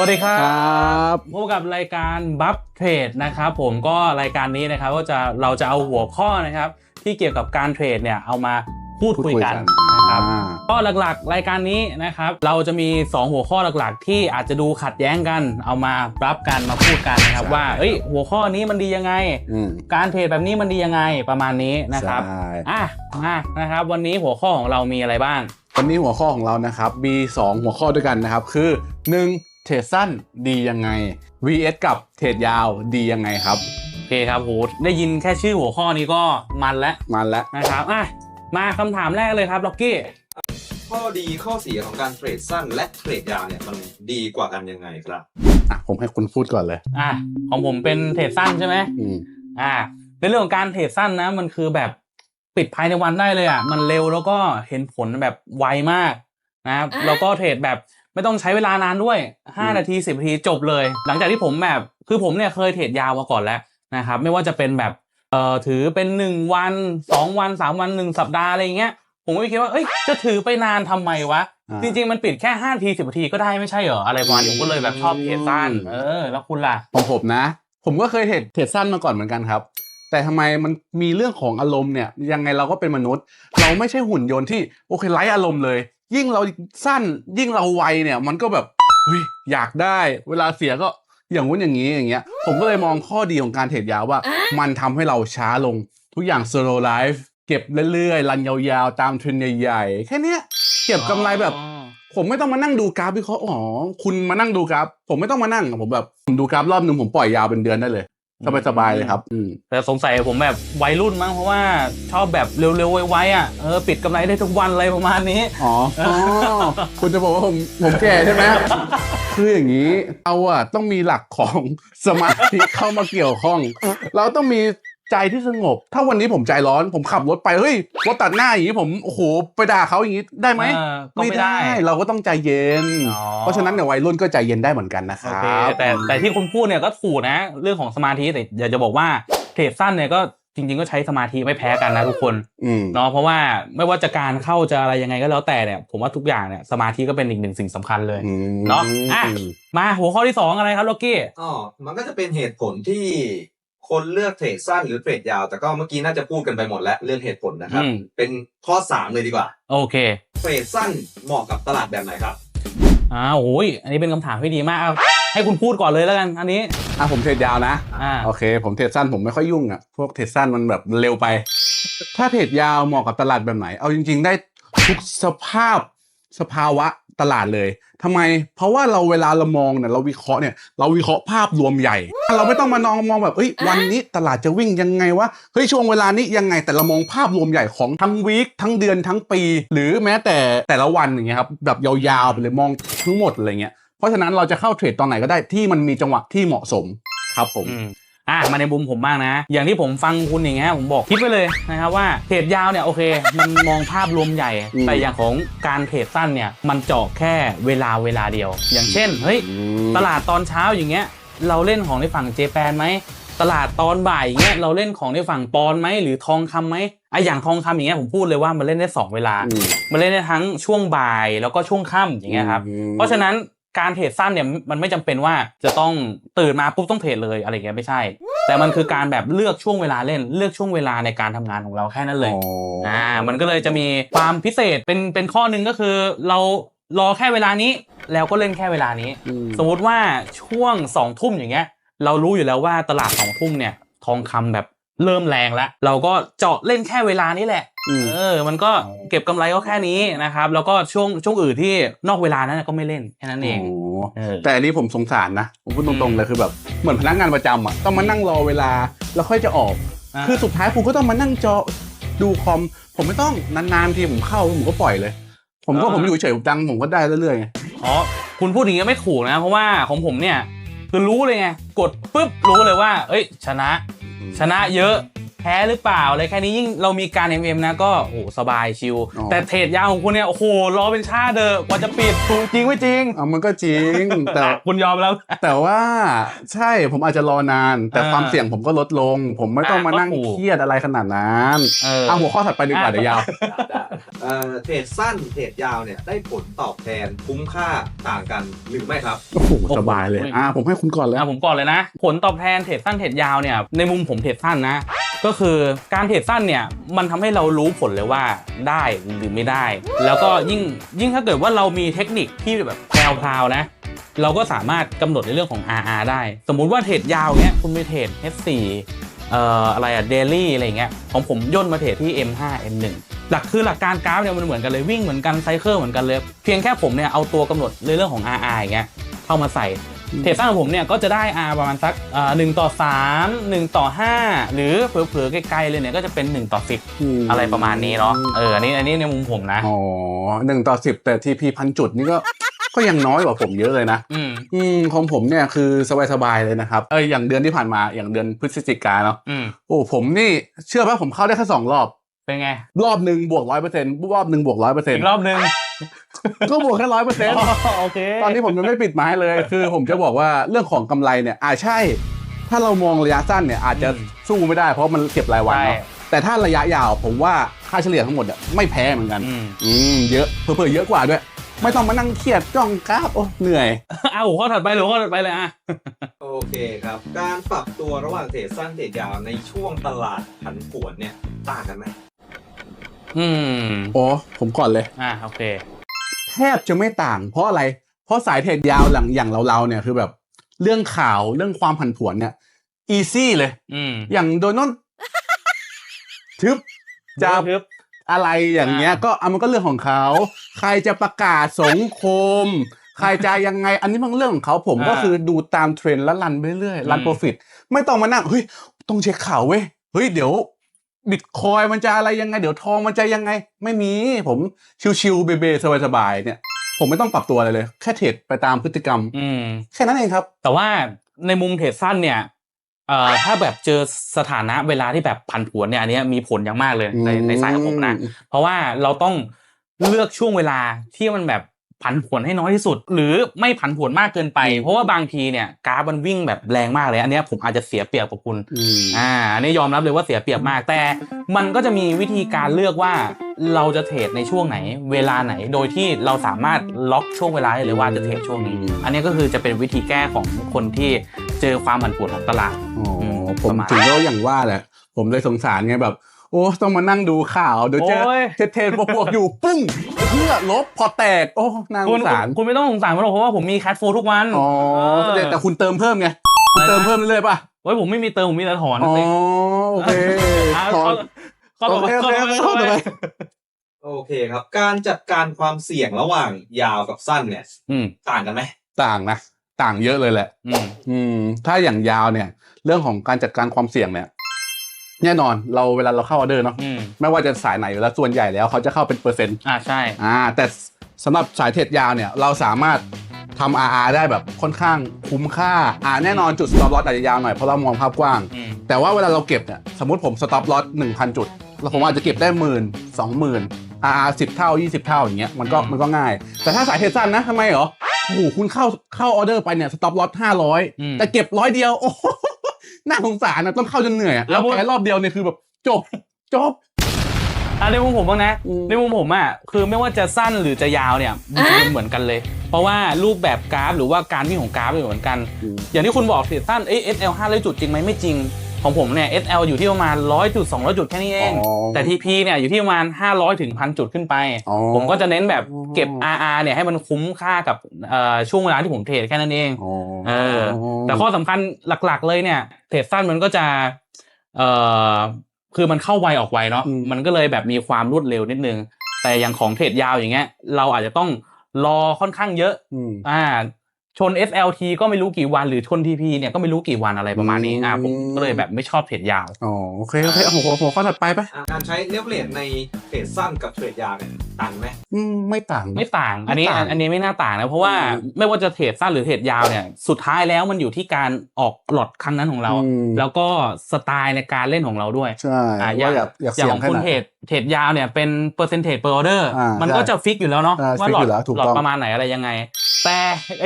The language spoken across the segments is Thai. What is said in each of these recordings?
วัสดีครัครับบพบกับรายการบัฟเทรดนะครับผมก็รายการนี้นะครับก็จะเราจะเอาหัวข้อนะครับที่เกี่ยวกับการเทรดเนี่ยเอามาพูดคุยกันนะครับอ่าก็หลักๆ รายการนี้นะครับ เราจะมี 2 หัวข้อหลักๆ ที่อาจจะดูขัดแย้งกัน เอามารับกันมาพูดกันนะครับว่าเอ้ยหัวข้อนี้มันดียังไงอืมการเทรดแบบนี้มันดียังไงประมาณนี้นะครับใช่อะมานะครับ วันนี้หัวข้อของเรามีอะไรบ้างวันนี้หัวข้อของเรานะครับมี 2 หัวข้อด้วยกันนะครับ คือ 1. เทรดสั้นดียังไง vs กับเทรดยาวดียังไงครับ โอเคครับโหได้ยินแค่ชื่อหัวข้อนี้ก็มันแล้วมาแล้วนะครับอะมาคำถามแรกเลยครับล็อกกี้ข้อดีข้อเสียของการเทรดสั้นและเทรดยาวเนี่ยมันดีกว่ากันยังไงครับอะผมให้คุณพูดก่อนเลย อะของผมเป็นเทรดสั้นใช่ไหมอืมอ่าในเรื่องของการเทรดสั้นนะมันคือแบบปิดภายในวันได้เลยอะมันเร็วแล้วก็เห็นผลแบบไวมากนะครับแล้วก็เทรดแบบ ไม่ต้องใช้เวลานานด้วย 5 นาที 10 นาทีจบเลย หลังจากที่ผมแบบคือผมเนี่ยเคยเทรดยาวมาก่อนแล้วนะครับไม่ว่าจะเป็นแบบเอ่อถือเป็น 1 วัน 2 วัน 3 วัน 1 สัปดาห์อะไรอย่างเงี้ยผมก็ไม่คิดว่าเอ้ยจะถือไปนานทำไมวะอ่าจริง ๆ มันปิดแค่5นาที10นาทีก็ได้ไม่ใช่เหรออะไรประมาณนี้ผมก็เลยแบบชอบเทรดสั้นเออแล้วคุณล่ะของผมนะ ผมก็เคยเทรดเทรดสั้นมาก่อนเหมือนกันครับแต่ทำไมมันมีเรื่องของอารมณ์เนี่ยยังไงเราก็เป็นมนุษย์ เราไม่ใช่หุ่นยนต์ที่โอเคไร้อารมณ์เลย ยิ่งเราสั้นยิ่งเราไวเนี่ย มันก็แบบเฮ้ยอยากได้เวลาเสียก็อย่างงู้นอย่างนี้อย่างเงี้ย ผมก็เลยมองข้อดีของการเทรดยาวว่า มันทำให้เราช้าลงทุกอย่าง slow life เก็บเรื่อยๆ รันยาวๆ ตามเทรนด์ใหญ่ๆ แค่เนี้ยเก็บกำไรแบบ ผมไม่ต้องมานั่งดูกราฟวิเคราะห์อ๋อ คุณมานั่งดูกราฟ ผมไม่ต้องมานั่ง ผมแบบผมดูกราฟรอบหนึ่งผมปล่อยยาวเป็นเดือนได้เลย สบายๆเลยครับอืมแต่สงสัยผมแบบวัยรุ่นมั้งเพราะว่าชอบแบบเร็วๆไวๆอะเออปิดกำไรได้ทุกวันอะไรประมาณนี้ อ๋อ คุณจะบอกว่าผมผมแก่ใช่ไหมคืออย่างนี้เราอะต้องมีหลักของสมาธิเข้ามาเกี่ยวข้อง เราต้องมี ใจที่สงบ ถ้าวันนี้ผมใจร้อนผมขับรถไปเฮ้ยรถตัดหน้าอย่างนี้ผมโอ้โหไปด่าเขาอย่างนี้ได้ไหมเออก็ไม่ได้เราก็ต้องใจเย็น อ๋อ เพราะฉะนั้นเนี่ยวัยรุ่นก็ใจเย็นได้เหมือนกันนะคโอรัเคบแต่แต่ที่คุณพูดเนี่ยก็ถูกนะ เรื่องของสมาธิแต่อยากจะบอกว่าเทรดสั้นเนี่ยก็จริง ๆ ก็ใช้สมาธิไม่แพ้กันนะทุกคนอืม เนาะเพราะว่าไม่ว่าจะการเข้าจะอะไรยังไงก็แล้วแต่เนี่ยผมว่าทุกอย่างเนี่ยสมาธิก็เป็นอีกหนึ่งสิ่งสำคัญเลยอืมเนาะอะ มาหัวข้อที่สองอะไรครับล็อกกี้ อ๋อมันก็จะเป็นเหตุผลที่ คนเลือกเทรดสั้นหรือเทรดยาว แต่ก็เมื่อกี้น่าจะพูดกันไปหมดแล้วเรื่องเหตุผลนะครับ อืม เป็นข้อสามเลยดีกว่า โอเคเทรดสั้นเหมาะกับตลาดแบบไหนครับ อ่าโอ้ยอันนี้เป็นคำถามที่ดีมากเอาให้คุณพูดก่อนเลยแล้วกัน อันนี้ อะผมเทรดยาวนะ อ่า โอเค ผมเทรดสั้นผมไม่ค่อยยุ่งอะ พวกเทรดสั้นมันแบบเร็วไป ถ้าเทรดยาวเหมาะกับตลาดแบบไหน เอาจริง ๆ ได้ทุกสภาพสภาวะ ตลาดเลยทำไม เพราะว่าเราเวลาเรามองเนี่ยเราวิเคราะห์เนี่ยเราวิเคราะห์ภาพรวมใหญ่ เราไม่ต้องมานองมองแบบเฮ้ยวันนี้ตลาดจะวิ่งยังไงวะเฮ้ยช่วงเวลานี้ยังไงแต่เรามองภาพรวมใหญ่ของทั้งวีคทั้งเดือนทั้งปี หรือแม้แต่แต่ละวันอย่างเงี้ยครับแบบยาวๆไปเลยมองทั้งหมดอะไรเงี้ยเพราะฉะนั้นเราจะเข้าเทรดตอนไหนก็ได้ที่มันมีจังหวะที่เหมาะสมครับผม อืมอะมาในมุมผมบ้างนะ อย่างที่ผมฟังคุณอย่างเงี้ยผมบอกคิดไปเลยนะครับว่าเทรดยาวเนี่ยโอเค มันมองภาพรวมใหญ่ อืม แต่อย่างของการเทรดสั้นเนี่ยมันเจาะแค่เวลาเวลาเดียว อย่างเช่นเฮ้ย ตลาดตอนเช้าอย่างเงี้ยเราเล่นของในฝั่งเจแปนไหมตลาดตอนบ่ายอย่างเงี้ยเราเล่นของในฝั่งปอนด์ไหมหรือทองคำไหมไอะอย่างทองคำอย่างเงี้ยผมพูดเลยว่ามันเล่นได้สองเวลา อืม มันเล่นได้ทั้งช่วงบ่ายแล้วก็ช่วงค่ำอย่างเงี้ยครับ อืม เพราะฉะนั้น การเทรดสั้นเนี่ยมันไม่จำเป็นว่าจะต้องตื่นมาปุ๊บต้องเทรดเลยอะไรเงี้ยไม่ใช่ แต่มันคือการแบบเลือกช่วงเวลาเล่นเลือกช่วงเวลาในการทำงานของเราแค่นั้นเลยอ๋อออ่ามันก็เลยจะมีความพิเศษเป็นเป็นข้อหนึ่งก็คือเรารอแค่เวลานี้แล้วก็เล่นแค่เวลานี้อืมสมมุติว่าช่วงสองทุ่มอย่างเงี้ยเรารู้อยู่แล้วว่าตลาดสองทุ่มเนี่ยทองคำแบบ เริ่มแรงแล้วเราก็เจาะเล่นแค่เวลานี้แหละอืมเออ มันก็เก็บกำไรก็แค่นี้นะครับ แล้วก็ช่วงช่วงอื่นที่นอกเวลานั้นก็ไม่เล่นแค่นั้นเองโอ้เออแต่อันนี้ผมสงสารนะผมพูดตรงๆเลยคือแบบเหมือนพนักงานประจำอะต้องมานั่งรอเวลาแล้วค่อยจะออกอ่าคือสุดท้ายผมก็ต้องมานั่งจอดูคอม ผมไม่ต้องนานๆทีผมเข้าผมก็ปล่อยเลย ผมก็ผมอยู่เฉยๆดังผมก็ได้เรื่อยๆไงอ๋อคุณพูดอย่างนี้ไม่ถูกนะ เพราะว่าของผมเนี่ยคือรู้เลยไงกดปุ๊บรู้เลยว่า เอ้ย ชนะ ชนะเยอะ แพ้หรือเปล่าอะไรแค่นี้ยิ่งเรามีการ MM นะก็โอ้โหสบายชิลอ๋อ แต่เทรดยาวของคุณเนี่ยโอ้โหรอเป็นชาติเดอะกว่าจะปิดถูกจริงไม่จริงเอามันก็จริง แต่คุณยอมแล้ว แต่ว่าใช่ผมอาจจะรอนาน แต่อ่าความเสี่ยงผมก็ลดลง ผมไม่ต้องมานั่งอะก็ถูก เครียดอะไรขนาดนั้นเออ เอาหัวข้อถัดไปดีกว่าเดี๋ยวยาว เอ่อเทรดสั้นเทรดยาวเนี่ยได้ผลตอบแทนคุ้มค่าต่างกันหรือไม่ครับ โอ้โหสบายเลย อ่าผมให้คุณก่อนเลย อะผมก่อนเลยนะ ผลตอบแทนเทรดสั้นเทรดยาวเนี่ยในมุมผมเทรดสั้นนะ ก็คือการเทรดสั้นเนี่ยมันทำให้เรารู้ผลเลยว่าได้หรือไม่ได้ แล้วก็ยิ่งยิ่งถ้าเกิดว่าเรามีเทคนิคที่แบบแพรวๆนะ เราก็สามารถกำหนดในเรื่องของ RR ได้ สมมุติว่าเทรดยาวเนี้ยคุณไปเทรด H4 เอ่ออะไรอะเดลี่อะไรเงี้ยของผมย่นมาเทรดที่ M5 M1 หลักคือหลักการกราฟเนี่ยมันเหมือนกันเลยวิ่งเหมือนกันไซเคิลเหมือนกันเลย เพียงแค่ผมเนี่ยเอาตัวกำหนดในเรื่องของ RR อย่างเงี้ยเข้ามาใส่ เทรดสั้นของผมเนี่ยก็จะได้ R ประมาณสักหนึ่งต่อสามหนึ่งต่อห้าหรือเผลอๆใกล้ๆเลยเนี่ยก็จะเป็น1ต่อ10อะไรประมาณนี้เนาะเอออันนี้อันนี้ในมุมผมนะอ๋อหนึ่งต่อสิบแต่ทีพีพันจุดนี่ก็ก็ยังน้อยกว่าผมเยอะเลยนะ อืมอืมของผมเนี่ยคือสบายๆเลยนะครับ เอออย่างเดือนที่ผ่านมาอย่างเดือนพฤศจิกาเนาะอืมโอ้ผมนี่เชื่อป่ะผมเข้าได้แค่สองรอบ เป็นไง รอบหนึ่งบวกร้อยเปอร์เซ็นต์รอบหนึ่งบวกร้อยเปอร์เซ็นอีต์กรอบนึง ก็บวกแค่ร้อยเปอร์เซ็นต์โอเค ตอนนี้ผมยังไม่ปิดไม้เลย คือผมจะบอกว่าเรื่องของกำไรเนี่ยอ่าใช่ ถ้าเรามองระยะสั้นเนี่ยอาจจะสู้ไม่ได้เพราะมันเก็บรายวันใช่เนาะแต่ถ้าระยะยาวผมว่าค่าเฉลี่ยทั้งหมดเนี่ยไม่แพ้เหมือนกันอืมอืมเยอะเพิ่มๆเยอะกว่าด้วย ไม่ต้องมานั่งเครียดจ้องกราฟโอ้เหนื่อยเอาหัวข้อถัดไปหรือหัวข้อถัดไปเลยอะโอเคครับ การปรับตัวระหว่างเทรดสั้นเทรดยาวในช่วงตลาดผันผวนเนี่ยต่างกันไหม อืมโอ้ผมก่อนเลย อะโอเค แทบจะไม่ต่างเพราะอะไร เพราะสายเทรดยาวหลังอย่างเราๆเนี่ยคือแบบ เรื่องข่าวเรื่องความผันผวนเนี่ยอีซี่เลย อืมอย่างโดนัลด์ทึบจะทึบอะไรอย่างเงี้ย ก็อะมันก็เรื่องของเขา ใครจะประกาศสงคม ใครจะยังไง อันนี้มันเรื่องของเขาผมอ่าก็คือดูตามเทรนด์แล้วรันไปเรื่อยๆรันอืมโปรฟิต ไม่ต้องมานั่งเฮ้ยต้องเช็คข่าวเว้ยเฮ้ยเดี๋ยว บิตคอยมันจะอะไรยังไง เดี๋ยวทองมันจะยังไง ไม่มีผมชิวๆเบๆสบายๆเนี่ย ผมไม่ต้องปรับตัวอะไรเลย แค่เทรดไปตามพฤติกรรม อืมแค่นั้นเองครับ แต่ว่าในมุมเทรดสั้นเนี่ยเอ่อถ้าแบบเจอสถานะเวลาที่แบบผันผวนเนี่ยอันเนี้ยมีผลอย่างมากเลยในในสายของผมนะ เพราะว่าเราต้องเลือกช่วงเวลาที่มันแบบ ผันผวนให้น้อยที่สุด หรือไม่ผันผวนมากเกินไป เพราะว่าบางทีเนี่ยกราฟมันวิ่งแบบแรงมากเลยอันเนี้ยผมอาจจะเสียเปรียบกับคุณอืมอ่าอันนี้ยอมรับเลยว่าเสียเปรียบมากแต่ มันก็จะมีวิธีการเลือกว่าเราจะเทรดในช่วงไหน เวลาไหนโดยที่เราสามารถล็อกช่วงเวลาได้เลยว่าจะเทรดช่วงนี้ อันนี้ก็คือจะเป็นวิธีแก้ของคนที่เจอความผันผวนของตลาดอ๋ออมผมประมาณถึงก็อย่างว่าแหละผมเลยสงสารไงแบบ โอ้ต้องมานั่งดูข่าวเดี๋ยวเจอโอ้ยเทรดเทรดบวกๆอยู่ปุ้งเพื่อลบพอแตกโอ้น่าสคุณงสารคุณไม่ต้องสงสารผมหรอกเพราะว่าผมมีแคทโฟทุกวันอ๋อเออแต่แต่คุณเติมเพิ่มไงคุณเติมเพิ่มเรื่อยๆป่ะเฮ้ยผมไม่มีเติมผมมีแต่ถอนอ๋อสิโอเคอะถอนข้อต่อไปโอเคโอเคข้อต่อไปข้อต่อไปโอเคครับ การจัดการความเสี่ยงระหว่างยาวกับสั้นเนี่ยอืมต่างกันไหมต่างนะต่างเยอะเลยแหละอืมอืมถ้าอย่างยาวเนี่ย เรื่องของการจัดการความเสี่ยงเนี่ย แน่นอนเราเวลาเราเข้าออเดอร์เนาะอืมไม่ว่าจะสายไหนอยู่แล้วส่วนใหญ่แล้วเขาจะเข้าเป็นเปอร์เซ็นต์อ่าใช่ อ่าแต่สำหรับสายเทรดยาวเนี่ยเราสามารถทำ RR ได้แบบค่อนข้างคุ้มค่าอ่าแน่นอนจุด stop loss อาจจะยาวหน่อยเพราะเรามองภาพกว้าง อืม แต่ว่าเวลาเราเก็บเนี่ยสมมติผม stop loss 1,000 จุด แล้วผมอาจจะเก็บได้หมื่นสองหมื่น RR 10 เท่า 20 เท่าอย่างเงี้ยมันก็อืม มันก็ง่าย แต่ถ้าสายเทรดสั้นนะทำไมเหรอโอ้โหคุณเข้าเข้าออเดอร์ไปเนี่ย stop loss 500แต่เก็บร้อยเดียวโอ้โห น่าสงสารนะต้องเข้าจนเหนื่อยอะแล้วแพ้รอบเดียวเนี่ยคือแบบจบจบอะในมุมผมบ้างนะอืมในมุมผมอะคือไม่ว่าจะสั้นหรือจะยาวเนี่ยมันจะเหมือนกันเลย เพราะว่ารูปแบบกราฟหรือว่าการวิ่งของกราฟเหมือนกัน อย่างที่คุณบอกเทรดสั้นเอ้ SL 500จุดจริงไหมไม่จริง ของผมเนี่ย SL อยู่ที่ประมาณ100จุด200 จุดแค่นี้เอง อ๋อแต่ TP เนี่ยอยู่ที่ประมาณ 500ถึงพันจุดขึ้นไป อ๋อ ผมก็จะเน้นแบบเก็บ RR เนี่ยให้มันคุ้มค่ากับเอ่อช่วงเวลาที่ผมเทรดแค่นั้นเอง อ๋อเออ แต่ข้อสำคัญหลักๆเลยเนี่ยเทรดสั้นมันก็จะเอ่อคือมันเข้าไวออกไวเนาะอืมมันก็เลยแบบมีความรวดเร็วนิดนึง แต่อย่างของเทรดยาวอย่างเงี้ยเราอาจจะต้องรอค่อนข้างเยอะ อืม อ่า ชน SLT ก็ไม่รู้กี่วันหรือชน TP เนี่ยก็ไม่รู้กี่วันอะไรประมาณนี้อ่าผมอืมก็เลยแบบไม่ชอบเทรดยาวอ๋อโอเคโอเคเอาหัวหัวข้อถัดไปไปอะการใช้เลเวลเลทในเทรดสั้นกับเทรดยาวเนี่ยต่างไหมอืมไม่ต่างไม่ต่าง อันนี้ไม่ต่างอันนี้ไม่น่าต่างนะเพราะว่าอืมไม่ว่าจะเทรดสั้นหรือเทรดยาวเนี่ยสุดท้ายแล้วมันอยู่ที่การออกหลอดครั้งนั้นของเราอืมแล้วก็สไตล์ในการเล่นของเราด้วยใช่อ่าอว่าย่างอยากอยากอย่างเสี่ยขงองแค่คุณไหนเทรดเทรดยาวเนี่ยเป็นเปอร์เซนเทจเปอร์ออเดอร์อ่ามัมันก็จะฟิกอยู่แล้วเนาะใช่ว่าหลอฟิกอยู่ดแล้วถูกหลอดต้องประมาณไหนอะไรยังไง แต่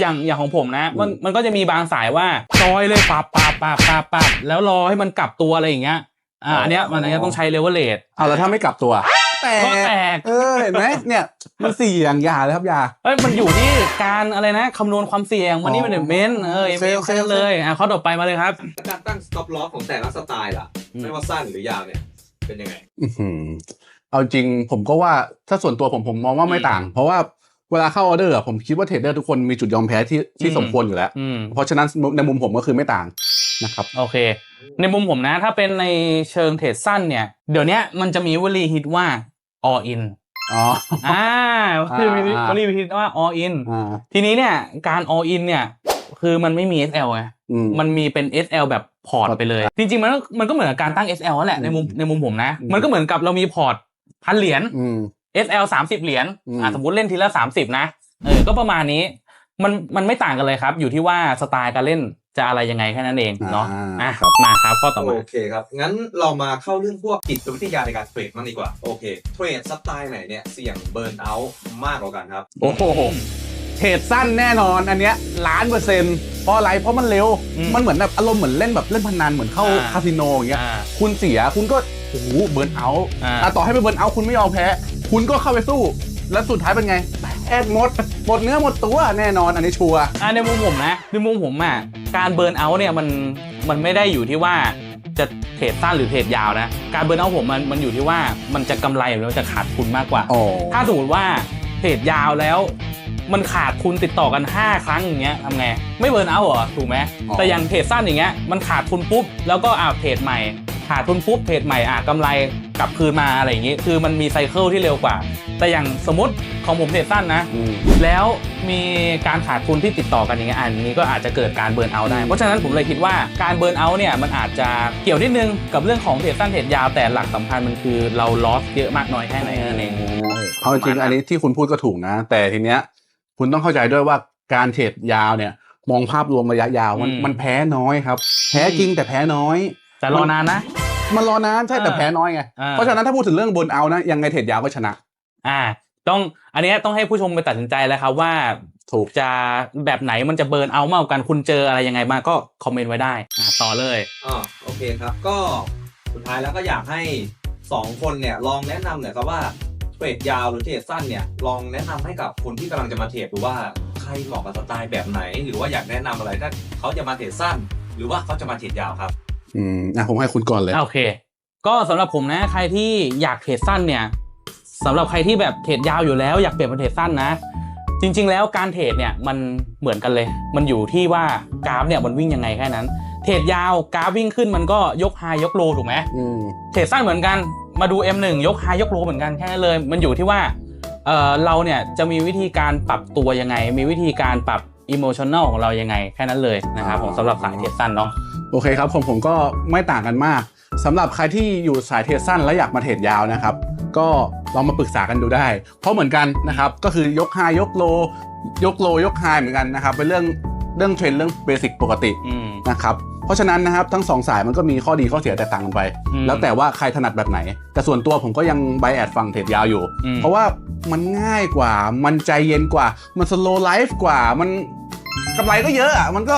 อย่างอย่างของผมนะ มันอืมมันก็จะมีบางสายว่าจอยเลยปับปับปับปับปับแล้วรอให้มันกลับตัวอะไรอย่างเงี้ยอ่าอันเนี้ยมันอันเนี้ยต้องใช้เลเวลเลทเอาแล้วถ้าไม่กลับตัวแต่ก็แตกเออเห็นไหมเนี่ยมันเสี่ยงอย่าเลยครับอย่าเอ้ยมันอยู่ที่การอะไรนะคำนวณความเสี่ยงวันนี้มันเมนเออโอเคเมนโอเคแค่นั้นเลยอะข้อต่อไปมาเลยครับการตั้ง stop loss ของแต่ละสไตล์ล่ะอืมไม่ว่าสั้นหรือยาวเนี่ยเป็นยังไงอื้อหือเอาจริงผมก็ว่าถ้าส่วนตัวผมผมมองว่าไม่ต่าง เพราะว่า เวลาเข้าออเดอร์อะผมคิดว่าเทรดเดอร์ทุกคนมีจุดยอมแพ้ที่ที่อืมสมควรอยู่แล้วอืมเพราะฉะนั้นในมุมผมก็คือไม่ต่างนะครับโอเค ในมุมผมนะ ถ้าเป็นในเชิงเทรดสั้นเนี่ย เดี๋ยวเนี้ยมันจะมีวลีฮิตว่า all in อ๋ออ่าคือมีอ่าวลีฮิตว่า all in อ่าทีนี้เนี่ยการ all in เนี่ยคือมันไม่มี SL ไงอืมมันมีเป็น SL แบบพอร์ตไปเลย จริงๆ มันก็มันก็เหมือนกับการตั้ง SL นั่นแหละในมุมในมุมผมนะอืมมันก็เหมือนกับเรามีพอร์ตพันเหรียญอืม SL สามสิบเหรียญอืมอ่าสมมติเล่นทีละสามสิบนะเออก็ประมาณนี้มันมันไม่ต่างกันเลยครับ อยู่ที่ว่าสไตล์การเล่นจะอะไรยังไงแค่นั้นเองเนาะอะครับมาครับข้อต่อมาโอเคครับ งั้นเรามาเข้าเรื่องพวกจิตวิทยาในการเทรดมางดีกว่า โอเค เทรดสไตล์ไหนเนี่ยเสี่ยงเบิร์นเอาท์มากกว่ากันครับ โอ้โหเทรดสั้นแน่นอนอันเนี้ยล้านเปอร์เซ็นต์เพราะอะไรเพราะมันเร็วอืมมันเหมือนแบบอารมณ์เหมือนเล่นแบบเล่นพนันเหมือนเข้าอ่าคาสิโนอย่างเงี้ยอ่าคุณเสียคุณก็โอ้โหเบิร์นเอาท์อ่าอะต่อให้ไปเบิร์นเอาท์คุณไม่ยอมแพ้ คุณก็เข้าไปสู้ แล้วสุดท้ายเป็นไงแอดหมด หมดเนื้อหมดตัวแน่นอนอันนี้ชัวร์อ่าในมุมผมนะในมุมผมอะการเบิร์นเอาท์เนี่ยมันมันไม่ได้อยู่ที่ว่าจะเทรดสั้นหรือเทรดยาวนะ การเบิร์นเอาท์ผมมันมันอยู่ที่ว่ามันจะกำไรหรือมันจะขาดทุนมากกว่า อ๋อถ้าสมมติว่าเทรดยาวแล้ว มันขาดทุนติดต่อกัน 5 ครั้งอย่างเงี้ยทำไงไม่เบิร์นเอาท์เหรอถูกไหมอ๋อแต่อย่างเทรดสั้นอย่างเงี้ยมันขาดทุนปุ๊บแล้วก็อ่าเทรดใหม่ ขาดทุนปุ๊บเทรดใหม่อะกำไรกลับคืนมาอะไรอย่างงี้ คือมันมีไซเคิลที่เร็วกว่า แต่อย่างสมมติของผมเทรดสั้นนะ อืม แล้วมีการขาดทุนที่ติดต่อกันอย่างเงี้ยอันนี้ก็อาจจะเกิดการเบิร์นเอาท์ได้ เพราะฉะนั้นผมเลยคิดว่าการเบิร์นเอาท์เนี่ยมันอาจจะเกี่ยวนิดนึงกับเรื่องของเทรดสั้นเทรดยาวแต่หลักสำคัญมันคือเราลอสเยอะมากน้อยแค่ไหนนั่นเอง เอาจริงๆอันนี้ที่คุณพูดก็ถูกนะ แต่ทีเนี้ย คุณต้องเข้าใจด้วยว่าการเทรดยาวเนี่ย มองภาพรวมระยะยาวมันอืมมันแพ้น้อยครับ แพ้จริงแต่แพ้น้อย แต่รอนานนะ มันรอนานใช่แต่อ่าแพ้น้อยไงอ่าเพราะฉะนั้นถ้าพูดถึงเรื่องบนเอานะ ยังไงเทรดยาวก็ชนะ อ่า ต้องอันเนี้ยต้องให้ผู้ชมไปตัดสินใจแล้วครับว่าถูกจะแบบไหนมันจะเบิร์นเอาท์มากกว่ากันคุณเจออะไรยังไงมาก็คอมเมนต์ไว้ได้อ่าต่อเลยอ่าโอเคครับ ก็สุดท้ายแล้วก็อยากให้สองคนเนี่ยลองแนะนำหน่อยครับว่าเทรดยาวหรือเทรดสั้นเนี่ยลองแนะนำให้กับคนที่กำลังจะมาเทรดดูว่าใครเหมาะกับสไตล์แบบไหน หรือว่าอยากแนะนำอะไรถ้าเขาจะมาเทรดสั้น หรือว่าเขาจะมาเทรดยาวครับ อืมอะผมให้คุณก่อนเลย โอเค ก็สำหรับผมนะ ใครที่อยากเทรดสั้นเนี่ยสำหรับใครที่แบบเทรดยาวอยู่แล้ว อยากเปลี่ยนเป็นเทรดสั้นนะ จริง ๆ แล้วการเทรดเนี่ยมันเหมือนกันเลย มันอยู่ที่ว่ากราฟเนี่ยมันวิ่งยังไงแค่นั้น เทรดยาวกราฟวิ่งขึ้นมันก็ยกไฮยกโลถูกไหมอืมเทรดสั้นเหมือนกันมาดู M1 ยกไฮยกโลเหมือนกันแค่นั้นเลย มันอยู่ที่ว่าเออเราเนี่ยจะมีวิธีการปรับตัวยังไง มีวิธีการปรับอิโมชันแนลของเรายังไงแค่นั้นเลยนะครับผมสำหรับสายเทรดสั้นเนาะ โอเคครับผมผมก็ไม่ต่างกันมากสำหรับใครที่อยู่สายเทรดสั้นและอยากมาเทรดยาวนะครับ ก็ลองมาปรึกษากันดูได้ เพราะเหมือนกันนะครับ ก็คือยกไฮยกโล ยกโลยกไฮเหมือนกันนะครับเป็นเรื่องเรื่องเทรนด์เรื่องเบสิกปกติอืมนะครับเพราะฉะนั้นนะครับทั้งสองสายมันก็มีข้อดีข้อเสียแตกต่างกันไปอืมแล้วแต่ว่าใครถนัดแบบไหน แต่ส่วนตัวผมก็ยังไบแอดฟังเทรดยาวอยู่อืมเพราะว่ามันง่ายกว่า มันใจเย็นกว่า มันสโลไลฟ์กว่ามันกำไรก็เยอะอะมันก็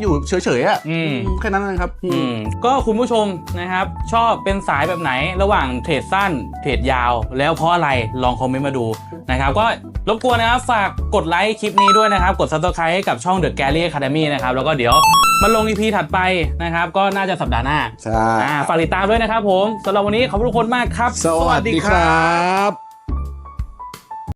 อยู่เฉยๆอะอืม แค่นั้นนะครับอืมก็คุณผู้ชมนะครับ ชอบเป็นสายแบบไหนระหว่างเทรดสั้น เทรดยาว แล้วเพราะอะไรลองคอมเมนต์มาดูนะครับ ก็รบกวนนะครับฝากกดไลค์คลิปนี้ด้วยนะครับ กด subscribe ให้กับช่อง The Gallery Academy นะครับ แล้วก็เดี๋ยวมาลง EP ถัดไปนะครับ ก็น่าจะสัปดาห์หน้าใช่อ่าฝากติดตามด้วยนะครับผมสำหรับวันนี้ขอบคุณทุกคนมากครับ สวัสดีครับ